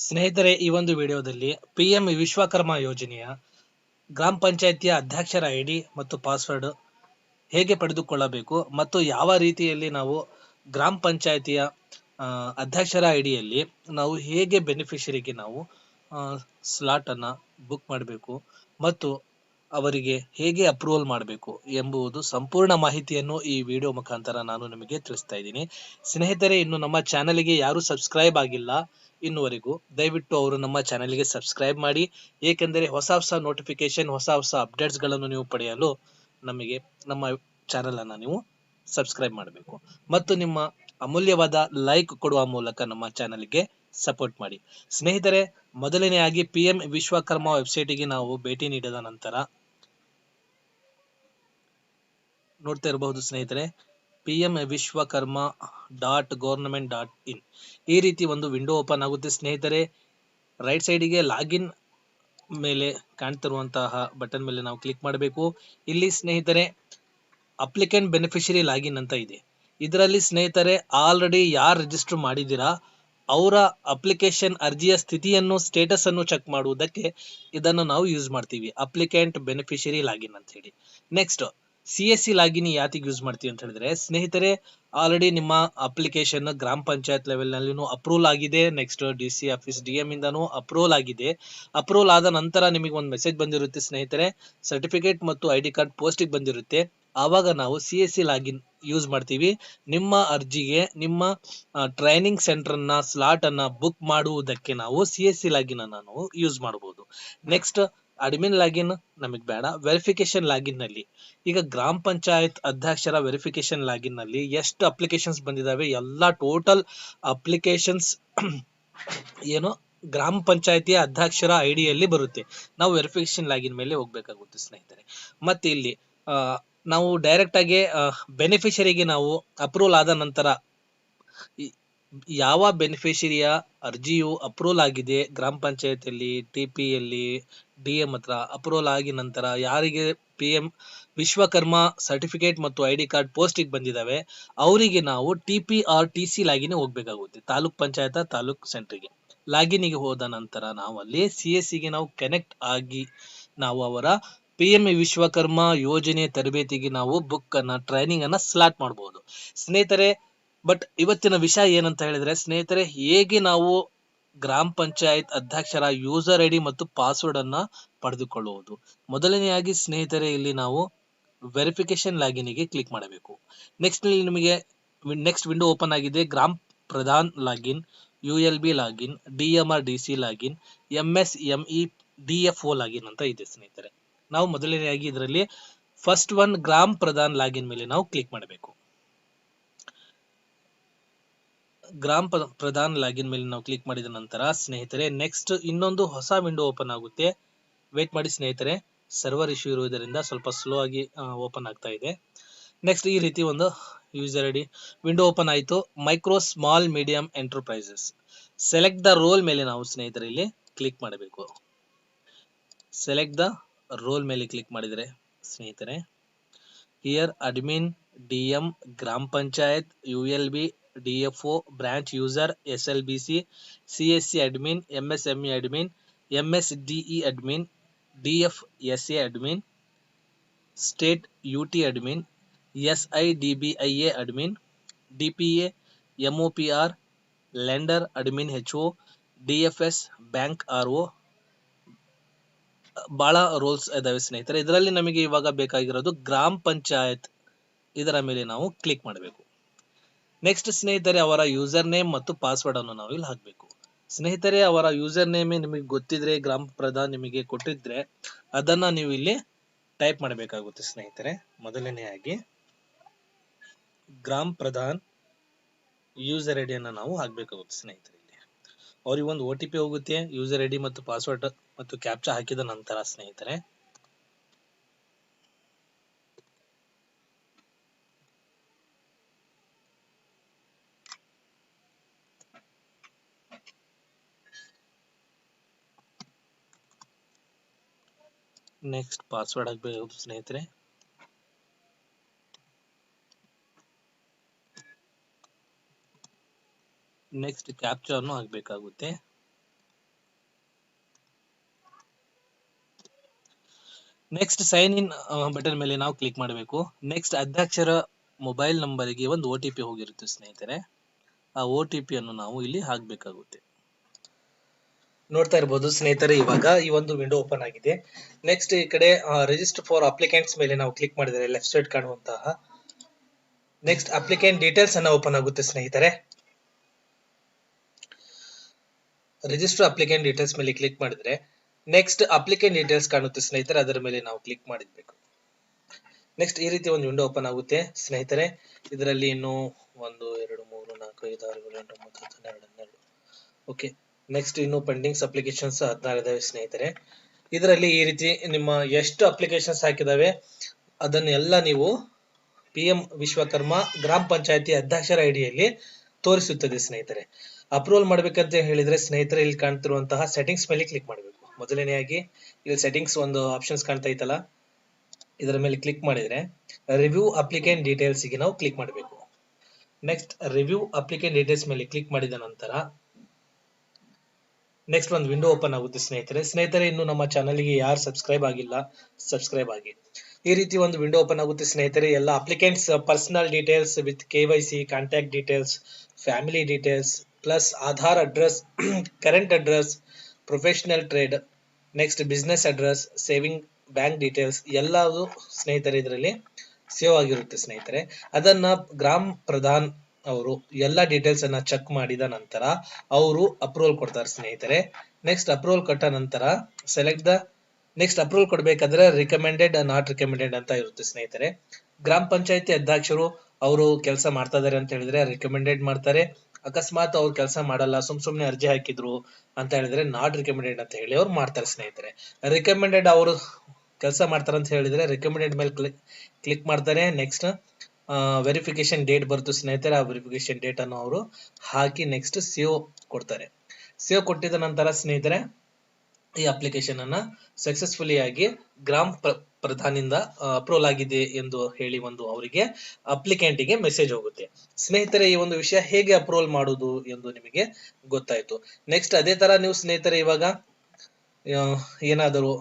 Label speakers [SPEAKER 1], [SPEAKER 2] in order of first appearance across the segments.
[SPEAKER 1] ಸ್ನೇಹಿತರೆ, ಈ ಒಂದು ವಿಡಿಯೋದಲ್ಲಿ ಪಿಎಂ ವಿಶ್ವಕರ್ಮ ಯೋಜನೆಯ ಗ್ರಾಮ ಪಂಚಾಯಿತಿಯ ಅಧ್ಯಕ್ಷರ ಐಡಿ ಮತ್ತು ಪಾಸ್ವರ್ಡ್ ಹೇಗೆ ಪಡೆದುಕೊಳ್ಳಬೇಕು ಮತ್ತು ಯಾವ ರೀತಿಯಲ್ಲಿ ನಾವು ಗ್ರಾಮ ಪಂಚಾಯಿತಿಯ ಅಧ್ಯಕ್ಷರ ಐಡಿಯಲ್ಲಿ ನಾವು ಹೇಗೆ ಬೆನಿಫಿಷರಿಗೆ ನಾವು ಸ್ಲಾಟನ್ನು ಬುಕ್ ಮಾಡಬೇಕು ಮತ್ತು ಅವರಿಗೆ ಹೇಗೆ ಅಪ್ರೂವಲ್ ಮಾಡಬೇಕು ಎಂಬುವುದು ಸಂಪೂರ್ಣ ಮಾಹಿತಿಯನ್ನು ಈ ವಿಡಿಯೋ ಮುಖಾಂತರ ನಾನು ನಿಮಗೆ ತಿಳಿಸ್ತಾ ಇದ್ದೀನಿ. ಸ್ನೇಹಿತರೆ, ಇನ್ನು ನಮ್ಮ ಚಾನಲ್ಗೆ ಯಾರು ಸಬ್ಸ್ಕ್ರೈಬ್ ಆಗಿಲ್ಲ, ಇನ್ನುವರೆಗೂ ದಯವಿಟ್ಟು ಅವರು ನಮ್ಮ ಚಾನಲ್ಗೆ ಸಬ್ಸ್ಕ್ರೈಬ್ ಮಾಡಿ. ಏಕೆಂದರೆ ಹೊಸ ಹೊಸ ನೋಟಿಫಿಕೇಶನ್ ಹೊಸ ಹೊಸ ಅಪ್ಡೇಟ್ಸ್ಗಳನ್ನು ನೀವು ಪಡೆಯಲು ನಮಗೆ ನಮ್ಮ ಚಾನೆಲ್ ಅನ್ನ ನೀವು ಸಬ್ಸ್ಕ್ರೈಬ್ ಮಾಡಬೇಕು. ಮತ್ತು ನಿಮ್ಮ ಅಮೂಲ್ಯವಾದ ಲೈಕ್ ಕೊಡುವ ಮೂಲಕ ನಮ್ಮ ಚಾನಲ್ಗೆ ಸಪೋರ್ಟ್ ಮಾಡಿ. ಸ್ನೇಹಿತರೆ, ಮೊದಲನೆಯಾಗಿ ಪಿ ಎಂ ವಿಶ್ವಕರ್ಮ ವೆಬ್ಸೈಟಿಗೆ ನಾವು ಭೇಟಿ ನೀಡಿದ ನಂತರ ನೋಡ್ತಾ ಇರಬಹುದು ಸ್ನೇಹಿತರೆ. P M Vishwakarma dot government dot in. ಈ ರೀತಿ ಒಂದು ವಿಂಡೋ ಓಪನ್ ಆಗುತ್ತೆ ಸ್ನೇಹಿತರೆ. ರೈಟ್ ಸೈಡಿಗೆ ಲಾಗಿನ್ ಮೇಲೆ ಕಾಣ್ತಿರುವಂತಹ ಬಟನ್ ಮೇಲೆ ನಾವು ಕ್ಲಿಕ್ ಮಾಡಬೇಕು. ಇಲ್ಲಿ ಸ್ನೇಹಿತರೆ ಅಪ್ಲಿಕೆಂಟ್ ಬೆನಿಫಿಷರಿ ಲಾಗಿನ್ ಅಂತ ಇದೆ. ಇದರಲ್ಲಿ ಸ್ನೇಹಿತರೆ ಆಲ್ರೆಡಿ ಯಾರು ರಿಜಿಸ್ಟರ್ ಮಾಡಿದ್ದೀರಾ, ಅವರ ಅಪ್ಲಿಕೇಶನ್ ಅರ್ಜಿಯ ಸ್ಥಿತಿಯನ್ನು ಸ್ಟೇಟಸ್ ಅನ್ನು ಚೆಕ್ ಮಾಡುವುದಕ್ಕೆ ಇದನ್ನು ನಾವು ಯೂಸ್ ಮಾಡ್ತೀವಿ. ಅಪ್ಲಿಕೆಂಟ್ ಬೆನಿಫಿಷರಿ ಲಾಗಿನ್ ಅಂತ ಹೇಳಿ. Next C S C login ಯಾತಿಗೆ use ಮಾಡ್ತೀವಿ ಅಂತ ಹೇಳಿದ್ರೆ, ಸ್ನೇಹಿತರೆ ಆಲ್ರೆಡಿ ನಿಮ್ಮ ಅಪ್ಲಿಕೇಶನ್ ಗ್ರಾಮ ಪಂಚಾಯತ್ ಲೆವೆಲ್ನಲ್ಲಿ ಅಪ್ರೂವಲ್ ಆಗಿದೆ. Next D C office D M ಇಂದನೂ approval ಆಗಿದೆ. ಅಪ್ರೂವಲ್ ಆದ ನಂತರ ನಿಮಗೆ ಒಂದು ಮೆಸೇಜ್ ಬಂದಿರುತ್ತೆ ಸ್ನೇಹಿತರೆ. ಸರ್ಟಿಫಿಕೇಟ್ ಮತ್ತು ಐ ಡಿ ಕಾರ್ಡ್ ಪೋಸ್ಟಿಗೆ ಬಂದಿರುತ್ತೆ. ಆವಾಗ ನಾವು C S C login use ಮಾಡ್ತೀವಿ. ನಿಮ್ಮ ಅರ್ಜಿಗೆ, ನಿಮ್ಮ ಟ್ರೈನಿಂಗ್ ಸೆಂಟರ್ನ ಸ್ಲಾಟ್ ಅನ್ನ ಬುಕ್ ಮಾಡುವುದಕ್ಕೆ ನಾವು ಸಿ ಎಸ್ ಸಿ ಲಾಗಿನ್ ಅನ್ನ ನಾವು ಯೂಸ್ ಮಾಡಬಹುದು ನೆಕ್ಸ್ಟ್ ಅಡ್ಮಿನ್ ಲಾಗಿನ್ ನಮಗೆ ಬೇಡ. ವೆರಿಫಿಕೇಶನ್ ಲಾಗಿನ್ನಲ್ಲಿ. ಈಗ ಗ್ರಾಮ ಪಂಚಾಯತ್ ಅಧ್ಯಕ್ಷರ ವೆರಿಫಿಕೇಶನ್ ಲಾಗಿನ್ನಲ್ಲಿ ಎಷ್ಟು ಅಪ್ಲಿಕೇಶನ್ಸ್ ಬಂದಿದಾವೆ? ಎಲ್ಲಾ ಟೋಟಲ್ ಅಪ್ಲಿಕೇಶನ್ಸ್ ಏನು ಗ್ರಾಮ ಪಂಚಾಯತಿಯ ಅಧ್ಯಕ್ಷರ ಐಡಿಯಲ್ಲಿ ಬರುತ್ತೆ. ನಾವು ವೆರಿಫಿಕೇಶನ್ ಲಾಗಿನ್ ಮೇಲೆ ಹೋಗ್ಬೇಕಾಗುತ್ತೆ ಸ್ನೇಹಿತರೆ. ಮತ್ತೆ ಇಲ್ಲಿ ನಾವು ಡೈರೆಕ್ಟ್ ಆಗಿ ಬೆನಿಫಿಷರಿಗೆ ನಾವು ಅಪ್ರೂವಲ್ ಆದ ನಂತರ ಯಾವ ಬೆನಿಫಿಷರಿಯ ಅರ್ಜಿಯು ಅಪ್ರೂವಲ್ ಆಗಿದೆ ಗ್ರಾಮ ಪಂಚಾಯತಿಯಲ್ಲಿ ಟಿ ಯಲ್ಲಿ ಡಿ ಎಂ ಹತ್ರ ಅಪ್ರೂವಲ್ ಆಗಿ ನಂತರ ಯಾರಿಗೆ ಪಿ ಎಂ ವಿಶ್ವಕರ್ಮ ಸರ್ಟಿಫಿಕೇಟ್ ಮತ್ತು ಐ ಡಿ ಕಾರ್ಡ್ ಪೋಸ್ಟಿಗೆ ಬಂದಿದಾವೆ ಅವರಿಗೆ ನಾವು T P R T C login ಹೋಗ್ಬೇಕಾಗುತ್ತೆ, ತಾಲೂಕ್ ಪಂಚಾಯತ, ತಾಲೂಕ್ ಸೆಂಟ್ರಿಗೆ ಲಾಗಿನ್ಗೆ ಹೋದ ನಂತರ ನಾವು ಅಲ್ಲಿ ಸಿ ಎಸ್ಗೆ ನಾವು ಕನೆಕ್ಟ್ ಆಗಿ ನಾವು ಅವರ ಪಿ ಎಂ ವಿಶ್ವಕರ್ಮ ಯೋಜನೆ ತರಬೇತಿಗೆ ನಾವು ಬುಕ್ ಅನ್ನ ಟ್ರೈನಿಂಗ್ ಅನ್ನ ಸ್ಲಾಟ್ ಮಾಡಬಹುದು ಸ್ನೇಹಿತರೆ ಬಟ್ ಇವತ್ತಿನ ವಿಷಯ ಏನಂತ ಹೇಳಿದ್ರೆ, ಸ್ನೇಹಿತರೆ, ಹೇಗೆ ನಾವು ಗ್ರಾಮ ಪಂಚಾಯತ್ ಅಧ್ಯಕ್ಷರ ಯೂಸರ್ ಐಡಿ ಮತ್ತು ಪಾಸ್ವರ್ಡ್ ಅನ್ನ ಪಡೆದುಕೊಳ್ಳುವುದು? ಮೊದಲನೆಯಾಗಿ ಸ್ನೇಹಿತರೆ, ಇಲ್ಲಿ ನಾವು ವೆರಿಫಿಕೇಶನ್ ಲಾಗಿನ್ಗೆ ಕ್ಲಿಕ್ ಮಾಡಬೇಕು. ನೆಕ್ಸ್ಟ್ ಇಲ್ಲಿ ನಿಮಗೆ ನೆಕ್ಸ್ಟ್ ವಿಂಡೋ ಓಪನ್ ಆಗಿದೆ. Gram pradhan login U L B login D M R D C login M S M E D F O login ಅಂತ ಇದೆ ಸ್ನೇಹಿತರೆ. ನಾವು ಮೊದಲನೆಯಾಗಿ ಇದರಲ್ಲಿ first one gram pradhan login ಮೇಲೆ ನಾವು ಕ್ಲಿಕ್ ಮಾಡಬೇಕು. ಗ್ರಾಮ್ ಪ್ರ- ಪ್ರಧಾನ್ ಲಾಗಿನ್ ಮೇಲೆ ನಾವು ಕ್ಲಿಕ್ ಮಾಡಿದ ನಂತರ ಸ್ನೇಹಿತರೆ ನೆಕ್ಸ್ಟ್ ಇನ್ನೊಂದು ಹೊಸ ವಿಂಡೋ ಓಪನ್ ಆಗುತ್ತೆ. ವೇಟ್ ಮಾಡಿ ಸ್ನೇಹಿತರೆ ಸರ್ವರ್ ಇಶ್ಯೂ ಇರುವುದರಿಂದ ಸ್ವಲ್ಪ ಸ್ಲೋ ಆಗಿ ಓಪನ್ ಆಗ್ತಾ ಇದೆ. ನೆಕ್ಸ್ಟ್ ಈ ರೀತಿ ಒಂದು ಯೂಸರ್ ಐಡಿ ವಿಂಡೋ ಓಪನ್ ಆಯಿತು. Micro small medium enterprises select the role ಮೇಲೆ ನಾವು ಸ್ನೇಹಿತರೆ ಇಲ್ಲಿ ಕ್ಲಿಕ್ ಮಾಡಬೇಕು. ಸೆಲೆಕ್ಟ್ ದ ರೋಲ್ ಮೇಲೆ ಕ್ಲಿಕ್ ಮಾಡಿದರೆ ಸ್ನೇಹಿತರೆ here admin D M grama panchayat U L B D F O branch user S L B C C S C admin M S M E admin M S D E admin D F S A admin, state U T admin S I D B I A admin D P A M O P R lender admin H O D F S bank R O ಭಾಳ roles ಇದಾವೆ ಸ್ನೇಹಿತರೆ. ಇದರಲ್ಲಿ ನಮಗೆ ಇವಾಗ ಬೇಕಾಗಿರೋದು ಗ್ರಾಮ ಪಂಚಾಯತ್ ಇದರ ಮೇಲೆ ನಾವು ಕ್ಲಿಕ್ ಮಾಡಬೇಕು. ನೆಕ್ಸ್ಟ್ ಸ್ನೇಹಿತರೆ, ಅವರ ಯೂಸರ್ ನೇಮ್ ಮತ್ತು ಪಾಸ್ವರ್ಡ್ ಅನ್ನು ನಾವು ಇಲ್ಲಿ ಹಾಕಬೇಕು. ಸ್ನೇಹಿತರೆ, ಅವರ ಯೂಸರ್ ನೇಮ್ ನಿಮಗೆ ಗೊತ್ತಿದ್ರೆ ಗ್ರಾಮ ಪ್ರಧಾನ್ ನಿಮಗೆ ಕೊಟ್ಟಿದ್ರೆ, ಅದನ್ನ ನೀವು ಇಲ್ಲಿ ಟೈಪ್ ಮಾಡಬೇಕಾಗುತ್ತೆ ಸ್ನೇಹಿತರೆ. ಮೊದಲನೆಯಾಗಿ ಗ್ರಾಮ್ ಪ್ರಧಾನ್ ಯೂಸರ್ ಐಡಿ ಅನ್ನ ನಾವು ಹಾಕಬೇಕಾಗುತ್ತೆ ಸ್ನೇಹಿತರೆ ಇಲ್ಲಿ. ಅವ್ರಿಗೆ ಒಂದು ಒ ಟಿ ಪಿ ಹೋಗುತ್ತೆ ಯೂಸರ್ ಐಡಿ ಮತ್ತು ಪಾಸ್ವರ್ಡ್ ಮತ್ತು ಕ್ಯಾಪ್ಚಾ ಹಾಕಿದ ನಂತರ ಸ್ನೇಹಿತರೆ ನೆಕ್ಸ್ಟ್ ಪಾಸ್ವರ್ಡ್ ಆಗಬೇಕು ಸ್ನೇಹಿತರೆ. ನೆಕ್ಸ್ಟ್ ಕ್ಯಾಪ್ಚರ್ನು ಆಗಬೇಕಾಗುತ್ತೆ. ನೆಕ್ಸ್ಟ್ ಸೈನ್ ಇನ್ ಬಟನ್ ಮೇಲೆ ನಾವು ಕ್ಲಿಕ್ ಮಾಡಬೇಕು. ನೆಕ್ಸ್ಟ್ ಅಧ್ಯಕ್ಷರ ಮೊಬೈಲ್ ನಂಬರಿಗೆ ಒಂದು ಒ ಟಿ ಪಿ ಹೋಗಿರುತ್ತೆ ಸ್ನೇಹಿತರೆ. ಆ ಒ ಟಿ ಪಿಯನ್ನು ನಾವು ಇಲ್ಲಿ ಹಾಕಬೇಕಾಗುತ್ತೆ. ನೋಡ್ತಾ ಇರ್ಬೋದು ಸ್ನೇಹಿತರೆ, ಇವಾಗ ಈ ಒಂದು ವಿಂಡೋ ಓಪನ್ ಆಗಿದೆ. ನೆಕ್ಸ್ಟ್ ಈ ಕಡೆ ರಿಜಿಸ್ಟರ್ ಫಾರ್ ಅಪ್ಲಿಕೆಂಟ್ಸ್ ಮೇಲೆ ನಾವು ಕ್ಲಿಕ್ ಮಾಡಿದರೆ ಲೆಫ್ಟ್ ಸೈಡ್ ಕಾಣುವಂತಹ ನೆಕ್ಸ್ಟ್ ಅಪ್ಲಿಕೆಂಟ್ ಡೀಟೇಲ್ಸ್ ಅನ್ನ ಓಪನ್ ಆಗುತ್ತೆ ಸ್ನೇಹಿತರೆ. ರಿಜಿಸ್ಟರ್ ಅಪ್ಲಿಕೆಂಟ್ ಡೀಟೇಲ್ಸ್ ಮೇಲೆ ಕ್ಲಿಕ್ ಮಾಡಿದ್ರೆ ನೆಕ್ಸ್ಟ್ ಅಪ್ಲಿಕೆಂಟ್ ಡೀಟೇಲ್ಸ್ ಕಾಣುತ್ತೆ ಸ್ನೇಹಿತರೆ, ಅದರ ಮೇಲೆ ನಾವು ಕ್ಲಿಕ್ ಮಾಡಿದ್ಬೇಕು ನೆಕ್ಸ್ಟ್ ಈ ರೀತಿ ಒಂದು ವಿಂಡೋ ಓಪನ್ ಆಗುತ್ತೆ ಸ್ನೇಹಿತರೆ. ಇದರಲ್ಲಿ ಇನ್ನು ಒಂದು, ಎರಡು, ಮೂರು, ನಾಲ್ಕು, ಐದು, ಆರು, ಏಳು, ಎಂಟು, ಒಂಬತ್ತು, ಹತ್ತು, ಹನ್ನೆರಡು ಹನ್ನೆರಡು. ಓಕೆ ನೆಕ್ಸ್ಟ್ ಇನ್ನು ಪೆಂಡಿಂಗ್ಸ್ ಅಪ್ಲಿಕೇಶನ್ಸ್ ಹದಿನಾರು ಇದಾವೆ ಸ್ನೇಹಿತರೆ. ಇದರಲ್ಲಿ ಈ ರೀತಿ ನಿಮ್ಮ ಎಷ್ಟು ಅಪ್ಲಿಕೇಶನ್ಸ್ ಹಾಕಿದಾವೆ, ಅದನ್ನೆಲ್ಲ ನೀವು ಪಿ ಎಂ ವಿಶ್ವಕರ್ಮ ಗ್ರಾಮ ಪಂಚಾಯತಿ ಅಧ್ಯಕ್ಷರ ಐಡಿಯಲ್ಲಿ ತೋರಿಸುತ್ತದೆ ಸ್ನೇಹಿತರೆ. ಅಪ್ರೂವಲ್ ಮಾಡ್ಬೇಕಂತ ಹೇಳಿದ್ರೆ ಸ್ನೇಹಿತರೆ, ಇಲ್ಲಿ ಕಾಣ್ತಿರುವಂತಹ ಸೆಟ್ಟಿಂಗ್ಸ್ ಮೇಲೆ ಕ್ಲಿಕ್ ಮಾಡಬೇಕು. ಮೊದಲನೆಯಾಗಿ ಇಲ್ಲಿ ಸೆಟ್ಟಿಂಗ್ಸ್ ಒಂದು ಆಪ್ಷನ್ಸ್ ಕಾಣ್ತಾ ಇತ್ತಲ್ಲ ಇದರ ಮೇಲೆ ಕ್ಲಿಕ್ ಮಾಡಿದ್ರೆ ರಿವ್ಯೂ ಅಪ್ಲಿಕೆಂಟ್ ಡೀಟೇಲ್ಸ್ಗೆ ನಾವು ಕ್ಲಿಕ್ ಮಾಡಬೇಕು. ನೆಕ್ಸ್ಟ್ ರಿವ್ಯೂ ಅಪ್ಲಿಕೆಂಟ್ ಡೀಟೇಲ್ಸ್ ಮೇಲೆ ಕ್ಲಿಕ್ ಮಾಡಿದ ನಂತರ ನೆಕ್ಸ್ಟ್ ಒಂದು ವಿಂಡೋ ಓಪನ್ ಆಗುತ್ತೆ ಸ್ನೇಹಿತರೆ. ಸ್ನೇಹಿತರೆ, ಇನ್ನು ನಮ್ಮ ಚಾನಲ್ಗೆ ಯಾರು ಸಬ್ಸ್ಕ್ರೈಬ್ ಆಗಿಲ್ಲ ಸಬ್ಸ್ಕ್ರೈಬ್ ಆಗಿ. ಈ ರೀತಿ ಒಂದು ವಿಂಡೋ ಓಪನ್ ಆಗುತ್ತೆ ಸ್ನೇಹಿತರೆ. ಎಲ್ಲ applicants personal details with K Y C contact details family details plus Aadhaar address current address professional trade next business address saving bank details ಎಲ್ಲವೂ ಸ್ನೇಹಿತರೆ, ಇದರಲ್ಲಿ ಸೇವ್ ಆಗಿರುತ್ತೆ ಸ್ನೇಹಿತರೆ. ಅದನ್ನ ಗ್ರಾಮ ಪ್ರಧಾನ್ ಅವರು ಎಲ್ಲ ಡೀಟೇಲ್ಸ್ ಅನ್ನ ಚೆಕ್ ಮಾಡಿದ ನಂತರ ಅವರು ಅಪ್ರೂವಲ್ ಕೊಡ್ತಾರೆ ಸ್ನೇಹಿತರೆ. ನೆಕ್ಸ್ಟ್ ಅಪ್ರೂವಲ್ ಕೊಟ್ಟ ನಂತರ ಸೆಲೆಕ್ಟ್ ದ ನೆಕ್ಸ್ಟ್ ಅಪ್ರೂವಲ್ ಕೊಡ್ಬೇಕಾದ್ರೆ ರಿಕಮೆಂಡೆಡ್ ನಾಟ್ ರಿಕಮೆಂಡೆಡ್ ಅಂತ ಇರುತ್ತೆ ಸ್ನೇಹಿತರೆ. ಗ್ರಾಮ ಪಂಚಾಯತಿ ಅಧ್ಯಕ್ಷರು ಅವರು ಕೆಲಸ ಮಾಡ್ತಾ ಇದಾರೆ ಅಂತ ಹೇಳಿದ್ರೆ ರಿಕಮೆಂಡೆಡ್ ಮಾಡ್ತಾರೆ. ಅಕಸ್ಮಾತ್ ಅವ್ರು ಕೆಲಸ ಮಾಡಲ್ಲ, ಸುಮ್ ಸುಮ್ನೆ ಅರ್ಜಿ ಹಾಕಿದ್ರು ಅಂತ ಹೇಳಿದ್ರೆ ನಾಟ್ ರಿಕಮೆಂಡೆಡ್ ಅಂತ ಹೇಳಿ ಅವ್ರು ಮಾಡ್ತಾರೆ ಸ್ನೇಹಿತರೆ. ರಿಕಮೆಂಡೆಡ್ ಅವರು ಕೆಲಸ ಮಾಡ್ತಾರೆ ಅಂತ ಹೇಳಿದ್ರೆ ರಿಕಮೆಂಡೆಡ್ ಮೇಲೆ ಕ್ಲಿಕ್ ಕ್ಲಿಕ್ ಮಾಡ್ತಾರೆ. ನೆಕ್ಸ್ಟ್ ವೆರಿಫಿಕೇಶನ್ ಡೇಟ್ ಬರುತ್ತೆ ಸ್ನೇಹಿತರೆ, ಆ ವೆರಿಫಿಕೇಶನ್ ಡೇಟ್ ಅನ್ನು ಅವರು ಹಾಕಿ ನೆಕ್ಸ್ಟ್ ಸೇವ್ ಕೊಡ್ತಾರೆ. ಸೇವ್ ಕೊಟ್ಟಿದ ನಂತರ ಸ್ನೇಹಿತರೆ, ಈ ಅಪ್ಲಿಕೇಶನ್ ಅನ್ನ ಸಕ್ಸಸ್ಫುಲಿ ಆಗಿ ಗ್ರಾಮ ಪ್ರ, ಪ್ರಧಾನಿಂದ ಅಪ್ರೂವಲ್ ಆಗಿದೆ ಎಂದು ಹೇಳಿ ಒಂದು ಅವರಿಗೆ ಅಪ್ಲಿಕೆಂಟಿಗೆ ಮೆಸೇಜ್ ಹೋಗುತ್ತೆ. ಸ್ನೇಹಿತರೆ, ಈ ಒಂದು ವಿಷಯ ಹೇಗೆ ಅಪ್ರೂವಲ್ ಮಾಡುವುದು ಎಂದು ನಿಮಗೆ ಗೊತ್ತಾಯ್ತು. ನೆಕ್ಸ್ಟ್ ಅದೇ ತರ ನೀವು ಸ್ನೇಹಿತರೆ ಇವಾಗ ಏನಾದರೂ,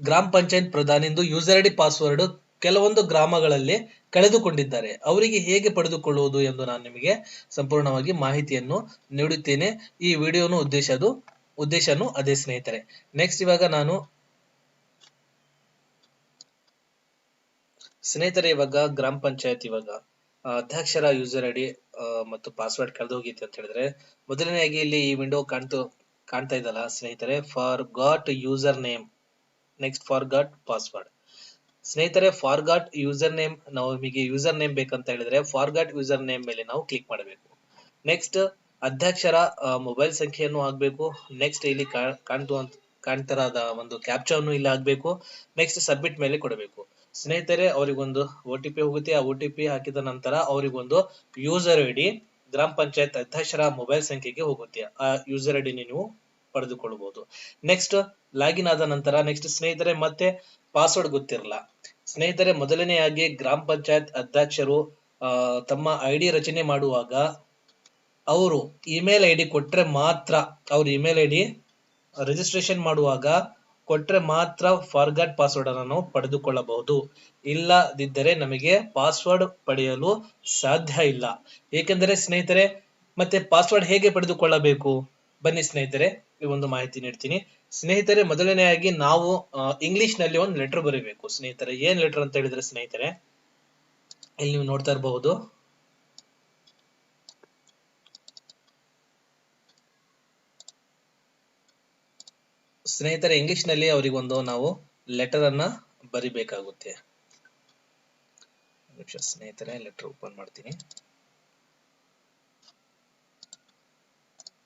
[SPEAKER 1] ಗ್ರಾಮ ಪಂಚಾಯತ್ ಪ್ರಧಾನಿಂದು ಯೂಸರ್ ಐಡಿ ಪಾಸ್ವರ್ಡ್ ಕೆಲವೊಂದು ಗ್ರಾಮಗಳಲ್ಲಿ ಕಳೆದುಕೊಂಡಿದ್ದಾರೆ. ಅವರಿಗೆ ಹೇಗೆ ಪಡೆದುಕೊಳ್ಳುವುದು ಎಂದು ನಾನು ನಿಮಗೆ ಸಂಪೂರ್ಣವಾಗಿ ಮಾಹಿತಿಯನ್ನು ನೀಡುತ್ತೇನೆ. ಈ ವಿಡಿಯೋನು ಉದ್ದೇಶ ಅದು, ಉದ್ದೇಶನು ಅದೇ ಸ್ನೇಹಿತರೆ. ನೆಕ್ಸ್ಟ್ ಇವಾಗ ನಾನು ಸ್ನೇಹಿತರೆ, ಇವಾಗ ಗ್ರಾಮ ಪಂಚಾಯತ್ ಇವಾಗ ಅಧ್ಯಕ್ಷರ ಯೂಸರ್ ಐಡಿ ಮತ್ತು ಪಾಸ್ವರ್ಡ್ ಕಳೆದೋಗಿತ್ತು ಅಂತ ಹೇಳಿದ್ರೆ, ಮೊದಲನೆಯಾಗಿ ಇಲ್ಲಿ ಈ ವಿಂಡೋ ಕಾಣ್ತು, ಕಾಣ್ತಾ ಇದಲ್ಲ ಸ್ನೇಹಿತರೆ. Forgot user name next forgot password ಸ್ನೇಹಿತರೆ ಫಾರ್ಗಾಟ್ ಯೂಸರ್ ನೇಮ್ ನಾವು ನಿಮಗೆ ಯೂಸರ್ ನೇಮ್ ಬೇಕಂತ ಹೇಳಿದ್ರೆ ಫಾರ್ಗಾಟ್ ಯೂಸರ್ ನೇಮ್ ಮೇಲೆ ನಾವು ಕ್ಲಿಕ್ ಮಾಡಬೇಕು. ನೆಕ್ಸ್ಟ್ ಅಧ್ಯಕ್ಷರ ಮೊಬೈಲ್ ಸಂಖ್ಯೆಯನ್ನು ಹಾಕ್ಬೇಕು. ನೆಕ್ಸ್ಟ್ ಇಲ್ಲಿ ಕಾಣ್ತು ಕಾಣ್ತು ಕಾಣ್ತರಾದ ಒಂದು ಕ್ಯಾಪ್ಚಾವನ್ನು ಇಲ್ಲಿ ಹಾಕ್ಬೇಕು. ನೆಕ್ಸ್ಟ್ ಸಬ್ಮಿಟ್ ಮೇಲೆ ಕೊಡಬೇಕು. ಸ್ನೇಹಿತರೆ, ಅವರಿಗೊಂದು ಒ ಟಿ ಪಿ ಹೋಗುತ್ತೆ. ಆ ಒ ಟಿ ಪಿ ಹಾಕಿದ ನಂತರ ಅವರಿಗೊಂದು ಯೂಸರ್ ಐಡಿ ಗ್ರಾಮ ಪಂಚಾಯತ್ ಅಧ್ಯಕ್ಷರ ಮೊಬೈಲ್ ಸಂಖ್ಯೆಗೆ ಹೋಗುತ್ತೆ. ಆ ಯೂಸರ್ ಐಡಿ ನೀವು ಪಡೆದುಕೊಳ್ಳಬಹುದು ನೆಕ್ಸ್ಟ್ ಲಾಗಿನ್ ಆದ ನಂತರ ನೆಕ್ಸ್ಟ್ ಸ್ನೇಹಿತರೆ, ಮತ್ತೆ ಪಾಸ್ವರ್ಡ್ ಗೊತ್ತಿರಲ್ಲ. ಸ್ನೇಹಿತರೆ ಮೊದಲನೆಯಾಗಿ ಗ್ರಾಮ ಪಂಚಾಯತ್ ಅಧ್ಯಕ್ಷರು ತಮ್ಮ ಐಡಿ ರಚನೆ ಮಾಡುವಾಗ ಅವರು ಇಮೇಲ್ ಐಡಿ ಕೊಟ್ರೆ ಮಾತ್ರ, ಅವ್ರ ಇಮೇಲ್ ಐಡಿ ರಿಜಿಸ್ಟ್ರೇಷನ್ ಮಾಡುವಾಗ ಕೊಟ್ರೆ ಮಾತ್ರ ಫಾರ್ಗಾಟ್ ಪಾಸ್ವರ್ಡ್ ಅನ್ನು ಪಡೆದುಕೊಳ್ಳಬಹುದು. ಇಲ್ಲದಿದ್ದರೆ ನಮಗೆ ಪಾಸ್ವರ್ಡ್ ಪಡೆಯಲು ಸಾಧ್ಯ ಇಲ್ಲ. ಏಕೆಂದರೆ ಸ್ನೇಹಿತರೆ, ಮತ್ತೆ ಪಾಸ್ವರ್ಡ್ ಹೇಗೆ ಪಡೆದುಕೊಳ್ಳಬೇಕು? ಬನ್ನಿ ಸ್ನೇಹಿತರೆ, ಈ ಒಂದು ಮಾಹಿತಿ ನೀಡ್ತೀನಿ. ಸ್ನೇಹಿತರೆ, ಮೊದಲನೆಯಾಗಿ ನಾವು ಇಂಗ್ಲಿಷ್ನಲ್ಲಿ ಒಂದು ಲೆಟರ್ ಬರೀಬೇಕು. ಸ್ನೇಹಿತರೆ, ಏನ್ ಲೆಟರ್ ಅಂತ ಹೇಳಿದ್ರೆ ಸ್ನೇಹಿತರೆ? ಇಲ್ಲಿ ನೀವು ನೋಡ್ತಾ ಇರಬಹುದು. ಸ್ನೇಹಿತರೆ ಇಂಗ್ಲಿಷ್ನಲ್ಲಿ ಅವರಿಗೊಂದು ನಾವು ಲೆಟರ್ ಅನ್ನ ಬರಿಬೇಕಾಗುತ್ತೆ. ಸ್ನೇಹಿತರೆ ಲೆಟರ್ ಓಪನ್ ಮಾಡ್ತೀನಿ.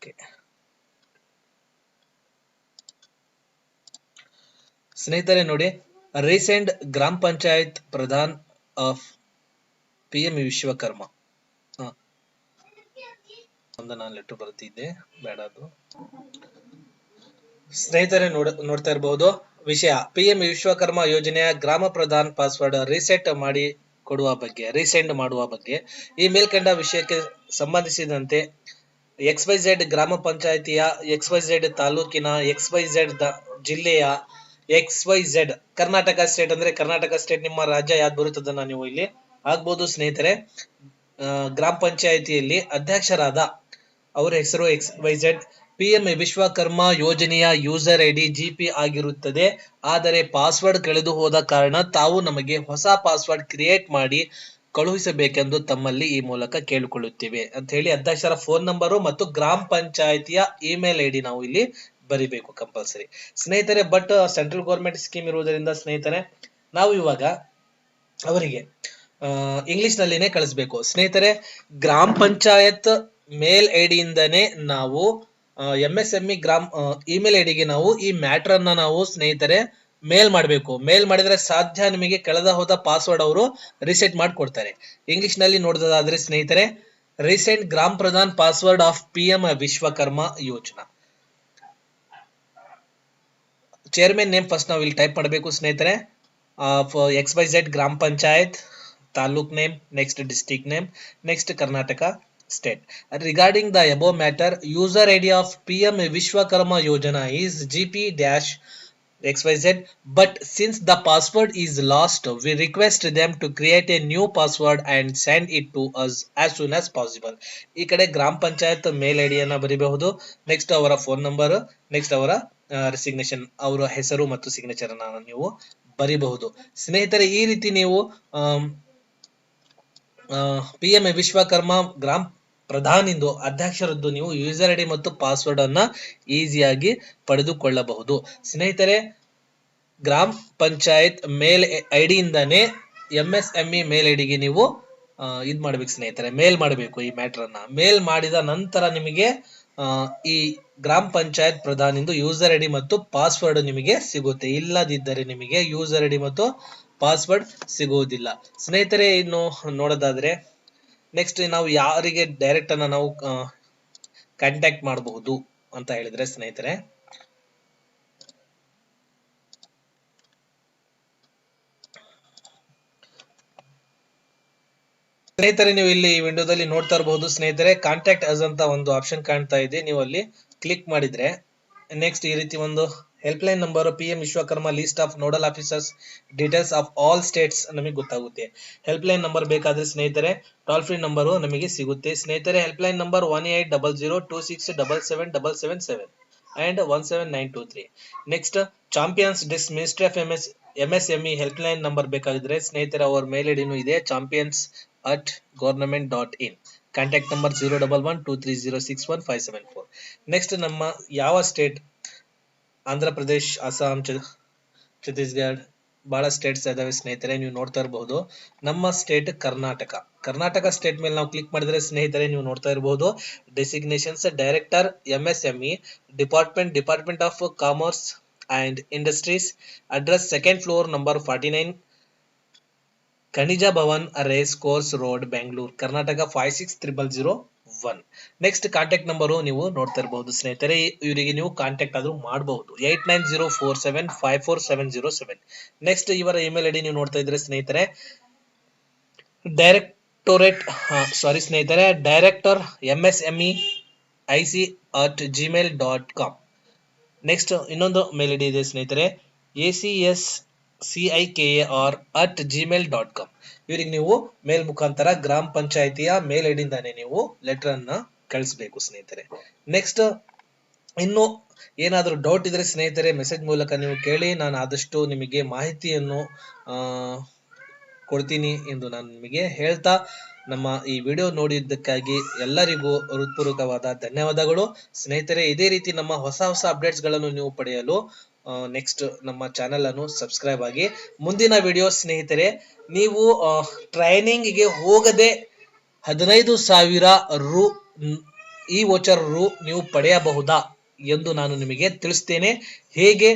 [SPEAKER 1] Okay. ಸ್ನೇಹಿತರೆ ನೋಡಿ recent grama panchayat pradhan of P M Vishwakarma. ಹ. ಒಂದು ಲೆಟರ್ ಬರ್ತಿದ್ದೆ ಬೇಡ ಅದು. ಸ್ನೇಹಿತರೆ ನೋಡ, ನೋಡ್ತಾ ಇರಬಹುದು ವಿಷಯ ಪಿ ಎಂ ವಿಶ್ವಕರ್ಮ ಯೋಜನೆಯ ಗ್ರಾಮ ಪ್ರಧಾನ್ ಪಾಸ್ವರ್ಡ್ ರೀಸೆಟ್ ಮಾಡಿ ಕೊಡುವ ಬಗ್ಗೆ ರೀಸೆಂಡ್ ಮಾಡುವ ಬಗ್ಗೆ. ಈ ಮೇಲ್ಕಂಡ ವಿಷಯಕ್ಕೆ ಸಂಬಂಧಿಸಿದಂತೆ ಎಕ್ಸ್ ವೈ ಝೆಡ್ ಗ್ರಾಮ ಪಂಚಾಯತಿಯ ಎಕ್ಸ್ ವೈ ಝೆಡ್ ತಾಲೂಕಿನ ಎಕ್ಸ್ ವೈ ಝೆಡ್ ಜಿಲ್ಲೆಯ X Y Z Karnataka state ಅಂದ್ರೆ ಕರ್ನಾಟಕ ಸ್ಟೇಟ್ ನಿಮ್ಮ ರಾಜ್ಯ ಯಾವ್ದು ಬರುತ್ತದನ್ನ ನೀವು ಇಲ್ಲಿ ಆಗ್ಬೋದು ಸ್ನೇಹಿತರೆ. ಗ್ರಾಮ ಪಂಚಾಯತಿಯಲ್ಲಿ ಅಧ್ಯಕ್ಷರಾದ ಅವರ ಹೆಸರು X Y Z P M Vishwakarma ಯೋಜನೆಯ ಯೂಸರ್ ಐಡಿ ಜಿ ಪಿ ಆಗಿರುತ್ತದೆ. ಆದರೆ ಪಾಸ್ವರ್ಡ್ ಕಳೆದು ಹೋದ ಕಾರಣ ತಾವು ನಮಗೆ ಹೊಸ ಪಾಸ್ವರ್ಡ್ ಕ್ರಿಯೇಟ್ ಮಾಡಿ ಕಳುಹಿಸಬೇಕೆಂದು ತಮ್ಮಲ್ಲಿ ಈ ಮೂಲಕ ಕೇಳಿಕೊಳ್ಳುತ್ತೇವೆ. ಅಂತ ಹೇಳಿ ಅಧ್ಯಕ್ಷರ ಫೋನ್ ನಂಬರು ಮತ್ತು ಗ್ರಾಮ ಪಂಚಾಯಿತಿಯ ಇಮೇಲ್ ಐಡಿ ನಾವು ಇಲ್ಲಿ ಬರಿಬೇಕು ಕಂಪಲ್ಸರಿ. ಸ್ನೇಹಿತರೆ ಬಟ್ ಸೆಂಟ್ರಲ್ ಗೌರ್ಮೆಂಟ್ ಸ್ಕೀಮ್ ಇರುವುದರಿಂದ ಸ್ನೇಹಿತರೆ, ನಾವು ಇವಾಗ ಅವರಿಗೆ ಇಂಗ್ಲಿಷ್ ನಲ್ಲಿನೇ ಕಳಿಸ್ಬೇಕು. ಸ್ನೇಹಿತರೆ, ಗ್ರಾಮ ಪಂಚಾಯತ್ ಮೇಲ್ ಐಡಿಯಿಂದನೇ ನಾವು M S M E gram email ಐಡಿಗೆ ನಾವು ಈ ಮ್ಯಾಟರ್ ಅನ್ನ ನಾವು ಸ್ನೇಹಿತರೆ ಮೇಲ್ ಮಾಡಬೇಕು. ಮೇಲ್ ಮಾಡಿದ್ರೆ ಸಾಧ್ಯ ನಿಮಗೆ ಕಳೆದ ಹೋದ ಪಾಸ್ವರ್ಡ್ ಅವರು ರಿಸೆಟ್ ಮಾಡಿಕೊಡ್ತಾರೆ. ಇಂಗ್ಲಿಷ್ನಲ್ಲಿ ನೋಡೋದಾದ್ರೆ ಸ್ನೇಹಿತರೆ recent grama pradhan password of P M Vishwakarma Yojana. Chairman name first ನಾವು ಇಲ್ಲಿ ಟೈಪ್ ಮಾಡಬೇಕು ಸ್ನೇಹಿತರೆ X Y Z grama panchayat taluk name next district name next Karnataka state. Regarding the above matter, user ID of PM Vishwakarma Yojana is GP dash XYZ, but since the password is lost, we request them to create a new password and send it to us as soon as possible. ಈ ಕಡೆ ಗ್ರಾಮ panchayat mail ಐಡಿಯನ್ನ ಬರಿಬಹುದು. Next ಅವರ phone number next ಅವರ resignation ಅವರ ಹೆಸರು ಮತ್ತು ಸಿಗ್ನೇಚರ್ ಅನ್ನ ನೀವು ಬರಿಬಹುದು. ಸ್ನೇಹಿತರೆ ಈ ರೀತಿ ನೀವು ಪಿ ಎಂ ವಿಶ್ವಕರ್ಮ ಗ್ರಾಮ್ ಪ್ರಧಾನಿಂದು, ಅಧ್ಯಕ್ಷರದ್ದು ನೀವು ಯೂಸರ್ ಐಡಿ ಮತ್ತು ಪಾಸ್ವರ್ಡ್ ಅನ್ನ ಈಸಿಯಾಗಿ ಪಡೆದುಕೊಳ್ಳಬಹುದು. ಸ್ನೇಹಿತರೆ, ಗ್ರಾಮ panchayat mail ಐಡಿಯಿಂದಾನೇ M S M E mail ಐಡಿಗೆ ನೀವು ಇದು ಇದ್ ಮಾಡ್ಬೇಕು ಸ್ನೇಹಿತರೆ, ಮೇಲ್ ಮಾಡಬೇಕು ಈ ಮ್ಯಾಟರ್ ಅನ್ನ. ಮೇಲ್ ಮಾಡಿದ ನಂತರ ನಿಮಗೆ ಈ ಗ್ರಾಮ ಪಂಚಾಯತ್ ಪ್ರಧಾನಿಂದು ಯೂಸರ್ ಐಡಿ ಮತ್ತು ಪಾಸ್ವರ್ಡ್ ನಿಮಗೆ ಸಿಗುತ್ತೆ. ಇಲ್ಲದಿದ್ದರೆ ನಿಮಗೆ ಯೂಸರ್ ಐಡಿ ಮತ್ತು ಪಾಸ್ವರ್ಡ್ ಸಿಗುವುದಿಲ್ಲ. ಸ್ನೇಹಿತರೆ, ಇನ್ನು ನೋಡೋದಾದ್ರೆ ನೆಕ್ಸ್ಟ್ ನಾವು ಯಾರಿಗೆ ಡೈರೆಕ್ಟ್ ಅನ್ನ ನಾವು ಕಾಂಟ್ಯಾಕ್ಟ್ ಮಾಡಬಹುದು ಅಂತ ಹೇಳಿದ್ರೆ ಸ್ನೇಹಿತರೆ. ಸ್ನೇಹಿತರೆ, ನೀವು ಇಲ್ಲಿ ವಿಂಡೋದಲ್ಲಿ ನೋಡ್ತಾ ಇರಬಹುದು ಸ್ನೇಹಿತರೆ ಕಾಂಟ್ಯಾಕ್ಟ್ ಅಸ್ ಅಂತ ಒಂದು ಆಪ್ಷನ್ ಕಾಣ್ತಾ ಇದೆ. ನೀವು ಅಲ್ಲಿ ಕ್ಲಿಕ್ ಮಾಡಿದ್ರೆ ನೆಕ್ಸ್ಟ್ ಈ ರೀತಿ ಒಂದು helpline number P M Vishwakarma list of nodal officers details of all states ನಮಗೆ ಗೊತ್ತಾಗುತ್ತೆ. ಹೆಲ್ಪ್ ಲೈನ್ ನಂಬರ್ ಬೇಕಾದ್ರೆ ಸ್ನೇಹಿತರೆ ಟೋಲ್ ಫ್ರೀ ನಂಬರು ನಮಗೆ ಸಿಗುತ್ತೆ. ಸ್ನೇಹಿತರೆ helpline number one eight double zero two six double seven double seven seven and one seven nine two three next champions this ministry of M S M S M E E helpline number ಬೇಕಾಗಿದ್ರೆ ಸ್ನೇಹಿತರೆ, ಅವರ mail ಐಡಿನೂ ಇದೆ champions at government dot in contact number zero double one two three zero six one five seven four next ನಮ್ಮ ಯಾವ state Andhra Pradesh, Assam Chhattisgarh ಬಹಳ states ಇದಾವೆ ಸ್ನೇಹಿತರೆ, ನೀವು ನೋಡ್ತಾ ಇರಬಹುದು ನಮ್ಮ ಸ್ಟೇಟ್ ಕರ್ನಾಟಕ. ಕರ್ನಾಟಕ ಸ್ಟೇಟ್ ಮೇಲೆ ನಾವು ಕ್ಲಿಕ್ ಮಾಡಿದ್ರೆ ಸ್ನೇಹಿತರೆ, ನೀವು ನೋಡ್ತಾ ಇರಬಹುದು designations director M S E department department of commerce and industries address second floor number forty nine Khanija Bhavan race course road Bengaluru Karnataka five six triple zero one next contact number ನೀವು ನೋಡ್ತಾ ಇರಬಹುದು ಸ್ನೇಹಿತರೆ, ಇವರಿಗೆ ನೀವು contact ಆದರೂ ಮಾಡಬಹುದು eight nine zero four seven five four seven zero seven next ಇವರ email ID ನೀವು ನೋಡ್ತಾ ಇದ್ರೆ ಸ್ನೇಹಿತರೆ ಡೈರೆಕ್ಟೋರೇಟ್ ಸಾರಿ ಸ್ನೇಹಿತರೆ director M S M E I C at Gmail dot com next ಇನ್ನೊಂದು ಮೇಲ್ ಐಡಿ ಇದೆ ಸ್ನೇಹಿತರೆ A C S C I K A R at Gmail dot com ಇವರಿಗೆ ನೀವು ಮೇಲ್ ಮುಖಾಂತರ ಗ್ರಾಮ ಪಂಚಾಯಿತಿಯ ಮೇಲ್ ಐಡಿಂದಾನೆ ನೀವು ಲೆಟರ್ ಅನ್ನ ಕಳಿಸ್ಬೇಕು, ಸ್ನೇಹಿತರೆ. ನೆಕ್ಸ್ಟ್ ಇನ್ನು ಏನಾದರೂ ಡೌಟ್ ಇದ್ರೆ ಸ್ನೇಹಿತರೆ ಮೆಸೇಜ್ ಮೂಲಕ ನೀವು ಕೇಳಿ, ನಾನು ಆದಷ್ಟು ನಿಮಗೆ ಮಾಹಿತಿಯನ್ನು ಕೊಡ್ತೀನಿ ಎಂದು ನಾನು ನಿಮಗೆ ಹೇಳ್ತಾ, ನಮ್ಮ ಈ ವಿಡಿಯೋ ನೋಡಿದ್ದಕ್ಕಾಗಿ ಎಲ್ಲರಿಗೂ ಹೃತ್ಪೂರ್ವಕವಾದ ಧನ್ಯವಾದಗಳು. ಸ್ನೇಹಿತರೆ, ಇದೇ ರೀತಿ ನಮ್ಮ ಹೊಸ ಹೊಸ ಅಪ್ಡೇಟ್ಸ್ಗಳನ್ನು ನೀವು ಪಡೆಯಲು ನೆಕ್ಸ್ಟ್ ನಮ್ಮ ಚಾನೆಲ್ ಅನ್ನು ಸಬ್ಸ್ಕ್ರೈಬ್ ಆಗಿ. ಮುಂದಿನ ವಿಡಿಯೋ ಸ್ನೇಹಿತರೆ, ನೀವು ಟ್ರೈನಿಂಗ್ಗೆ ಹೋಗದೆ ಹದಿನೈದು ಸಾವಿರ ರು ಈ ವೋಚರ್ ರು ನೀವು ಪಡೆಯಬಹುದಾ ಎಂದು ನಾನು ನಿಮಗೆ ತಿಳಿಸ್ತೇನೆ. ಹೇಗೆ?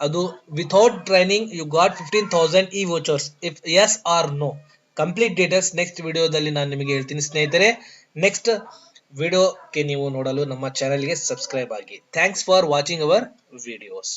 [SPEAKER 1] ಅದು without training you got fifteen thousand E vouchers if S R no complete details next ವಿಡಿಯೋದಲ್ಲಿ ನಾನು ನಿಮಗೆ ಹೇಳ್ತೀನಿ ಸ್ನೇಹಿತರೆ. ನೆಕ್ಸ್ಟ್ ವಿಡಿಯೋಕ್ಕೆ ನೀವು ನೋಡಲು ನಮ್ಮ ಚಾನೆಲ್ಗೆ ಸಬ್ಸ್ಕ್ರೈಬ್ ಆಗಿ. Thanks for watching our videos